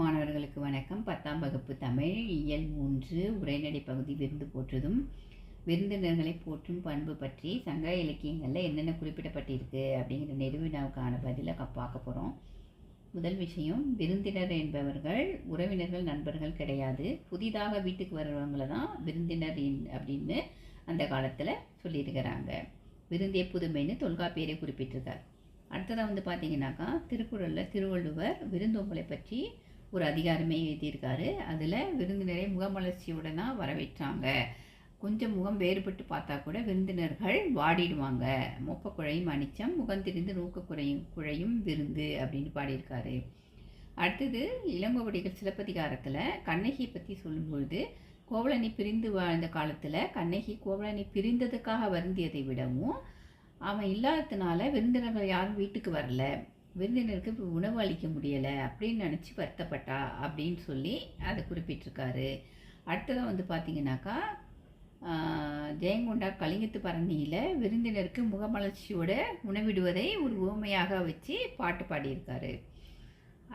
மாணவர்களுக்கு வணக்கம். பத்தாம் வகுப்பு தமிழ் இயல் மூன்று உரைநடை பகுதி விருந்து போற்றுதும் விருந்தினர்களை போற்றும் பண்பு பற்றி சங்க இலக்கியங்களில் என்னென்ன குறிப்பிடப்பட்டிருக்கு அப்படிங்கிற நெருவினாவுக்கான பதிலை பார்க்க போகிறோம் முதல் விஷயம் விருந்தினர் என்பவர்கள் உறவினர்கள் நண்பர்கள் கிடையாது. புதிதாக வீட்டுக்கு வர்றவங்கள தான் விருந்தினர் அப்படின்னு அந்த காலத்தில் சொல்லியிருக்கிறாங்க. விருந்தே புதுமைன்னு தொல்காப்பியரை குறிப்பிட்டிருக்கார். அடுத்ததாக வந்து பார்த்தீங்கன்னாக்கா திருக்குறளில் திருவள்ளுவர் விருந்தோம்பலை பற்றி ஒரு அதிகாரமே எழுதியிருக்காரு. அதில் விருந்தினரை முகமலர்ச்சியோட தான் வரவேற்றாங்க. கொஞ்சம் முகம் வேறுபட்டு பார்த்தா கூட விருந்தினர்கள் வாடிடுவாங்க. மொப்ப குழையும் அனிச்சம் முகம் திரிந்து நூக்க குறையும் குழையும் விருந்து அப்படின்னு பாடியிருக்காரு. அடுத்தது இளங்கோவடிகள் சிலப்பதிகாரத்தில் கண்ணகியை பற்றி சொல்லும்பொழுது கோவலனை பிரிந்து வாழ்ந்த காலத்தில் கண்ணகி கோவலனை பிரிந்ததுக்காக வருந்தியதை விடவும் அவன் இல்லாததுனால விருந்தினர்கள் யாரும் வீட்டுக்கு வரல. விருந்தினருக்கு இப்போ உணவு அளிக்க முடியலை அப்படின்னு நினச்சி வருத்தப்பட்டா அப்படின்னு சொல்லி அதை குறிப்பிட்டிருக்காரு. அடுத்ததாக வந்து பார்த்தீங்கன்னாக்கா ஜெயங்கொண்டா கலிங்கத்து பரணியில் விருந்தினருக்கு முகமலர்ச்சியோட உணவிடுவதை ஒரு உவமையாக வச்சு பாட்டு பாடியிருக்காரு.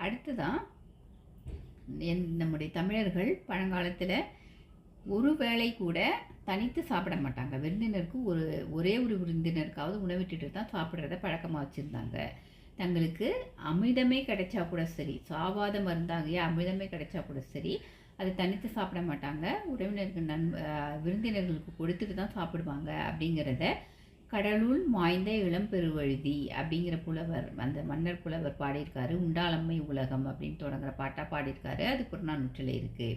அடுத்ததான் என் நம்முடைய தமிழர்கள் பழங்காலத்தில் ஒரு வேளை கூட தனித்து சாப்பிட மாட்டாங்க. விருந்தினருக்கு ஒரு ஒரே ஒரு விருந்தினருக்காவது உணவிட்டுட்டு தான் சாப்பிட்றத பழக்கமாக வச்சுருந்தாங்க. தங்களுக்கு அமிர்தமே கிடைச்சா கூட சரி. சாவாத மருந்தாகிய அமிர்தமே கிடைச்சா கூட சரி. அதை தனித்து சாப்பிட மாட்டாங்க. உறவினர்கள் நன் விருந்தினர்களுக்கு கொடுத்துட்டு தான் சாப்பிடுவாங்க அப்படிங்கிறத கடலுள் மாய்ந்த இளம்பெருவழுதி அப்படிங்கிற புலவர் அந்த மன்னர் புலவர் பாடியிருக்காரு. உண்டாளம்மை உலகம் அப்படின்னு தொடங்குற பாட்டாக பாடியிருக்காரு. அது புறநானூற்றில் இருக்குது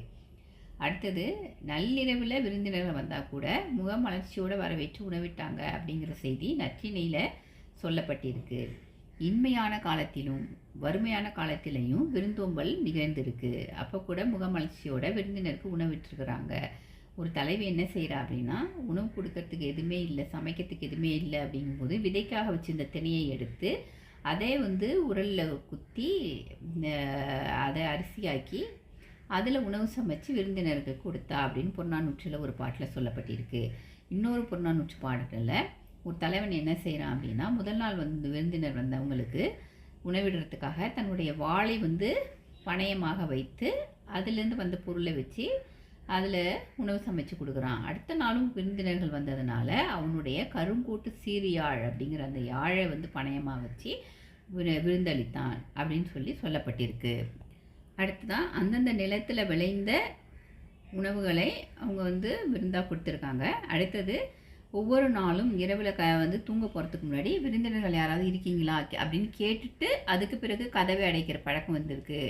அடுத்தது நள்ளிரவில் விருந்தினர்கள் வந்தால் கூட முகமலர்ச்சியோடு வரவேற்று உணவிட்டாங்க அப்படிங்கிற செய்தி நற்றினையில் சொல்லப்பட்டிருக்கு. இன்மையான காலத்திலும் வறுமையான காலத்திலையும் விருந்தோம்பல் நிகழ்ந்திருக்கு. அப்போ கூட முகமலர்ச்சியோட விருந்தினருக்கு உணவிட்டுருக்குறாங்க. ஒரு தலைவி என்ன செய்கிறா அப்படின்னா உணவு கொடுக்கறதுக்கு எதுவுமே இல்லை சமைக்கிறதுக்கு எதுவுமே இல்லை அப்படிங்கும்போது விதைக்காக வச்சிருந்த திணையை எடுத்து அதை வந்து உரலில் குத்தி அதை அரிசியாக்கி அதில் உணவு சமைச்சு விருந்தினருக்கு கொடுத்தா அப்படின்னு புறநானூற்றில் ஒரு பாட்டில் சொல்லப்பட்டிருக்கு. இன்னொரு புறநானூற்று பாடலில் ஒரு தலைவன் என்ன செய்கிறான் அப்படின்னா முதல் நாள் வந்து விருந்தினர் வந்தவங்களுக்கு உணவிடுறதுக்காக தன்னுடைய வாளை வந்து பணயமாக வைத்து அதுலேருந்து வந்த பொருளை வச்சு அதில் உணவு சமைச்சு கொடுக்குறான். அடுத்த நாளும் விருந்தினர்கள் வந்ததுனால அவனுடைய கருங்கூட்டு சீரியாழ் அப்படிங்கிற அந்த யாழை வந்து பணயமாக வச்சு விரு- விருந்தளித்தான் அப்படின்னு சொல்லி சொல்லப்பட்டிருக்கு. அடுத்துதான் அந்தந்த நிலத்தில் விளைந்த உணவுகளை அவங்க வந்து விருந்தாக கொடுத்துருக்காங்க. அடுத்தது ஒவ்வொரு நாளும் இரவில் க வந்து தூங்க போகிறதுக்கு முன்னாடி விருந்தினர்கள் யாராவது இருக்கீங்களா? அப்படின்னு கேட்டுட்டு அதுக்கு பிறகு கதவை அடைக்கிற பழக்கம் வந்திருக்கு.